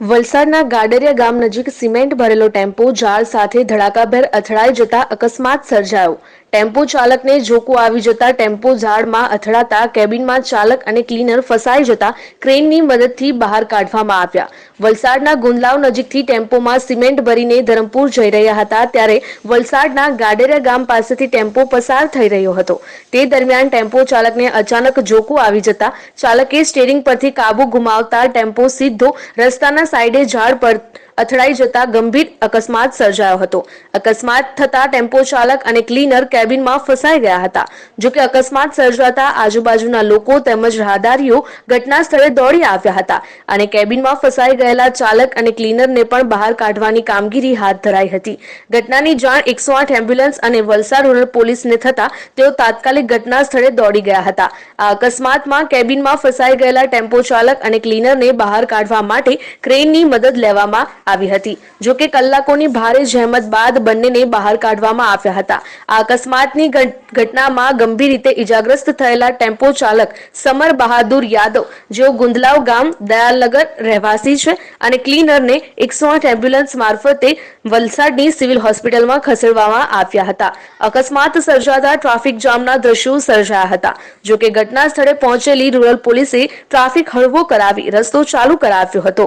વલસાડના ગાડરિયા ગામ નજીક સિમેન્ટ ભરેલો ટેમ્પો ઝાડ સાથે ધડાકાભેર અથડાઈ જતા અકસ્માત સર્જાયો. ટેમ્પો ચાલકને જોકો આવી જતા ટેમ્પો ઝાડમાં અથડાતા કેબિનમાં ચાલક અને ક્લીનર ફસાઈ જતા ક્રેનની મદદથી બહાર કાઢવામાં આવ્યા. વલસાડના ગુંદલાવ નજીકથી ટેમ્પોમાં સિમેન્ટ ભરીને ધરમપુર જઈ રહ્યા હતા ત્યારે વલસાડના ગાડેરિયા ગામ પાસેથી ટેમ્પો પસાર થઈ રહ્યો હતો. તે દરમિયાન ટેમ્પો ચાલકને અચાનક જોકો આવી જતા ચાલકે સ્ટેરિંગ પરથી કાબુ ગુમાવતા ટેમ્પો સીધો રસ્તાના સાઈડે ઝાડ પર અથડાઈ જતા ગંભીર અકસ્માત સર્જાયો હતો. અકસ્માત થતા ટેમ્પો ચાલક અને ક્લીનર કેબિનમાં ફસાઈ ગયા હતા. જોકે અકસ્માત સર્જાતા આજુબાજુના લોકો તેમજ રાહદારીઓ ઘટના સ્થળે દોડી આવ્યા હતા અને કેબિનમાં ફસાઈ ગયેલા ચાલક અને ક્લીનરને પણ બહાર કાઢવાની કામગીરી હાથ ધરાઈ હતી. ઘટનાની જાણ એકસો આઠ એમ્બ્યુલન્સ અને વલસાડ રૂરલ પોલીસને થતા તેઓ તાત્કાલિક ઘટના સ્થળે દોડી ગયા હતા. આ અકસ્માતમાં કેબિનમાં ફસાઈ ગયેલા ટેમ્પો ચાલક અને ક્લીનરને બહાર કાઢવા માટે ક્રેનની મદદ લેવામાં આવી હતી, જો કે કલાકોની ભારે જહેમત બાદ બંનેને બહાર કાઢવામાં આવ્યા હતા. આ અકસ્માતની ઘટનામાં ગંભીર રીતે ઇજાગ્રસ્ત થયેલા ટેમ્પો ચાલક સમર બહાદુર યાદવ, જેઓ ગુંદલાવ ગામ દયાલનગર રહેવાસી છે અને ક્લીનરને એકસો આઠ એમ્બ્યુલન્સ મારફતે વલસાડની સિવિલ હોસ્પિટલમાં ખસેડવામાં આવ્યા હતા. અકસ્માત સર્જાતા ટ્રાફિક જામના દ્રશ્યો સર્જાયા હતા. જો કે ઘટના સ્થળે પહોંચેલી રૂરલ પોલીસે ટ્રાફિક હળવો કરાવી રસ્તો ચાલુ કરાવ્યો હતો.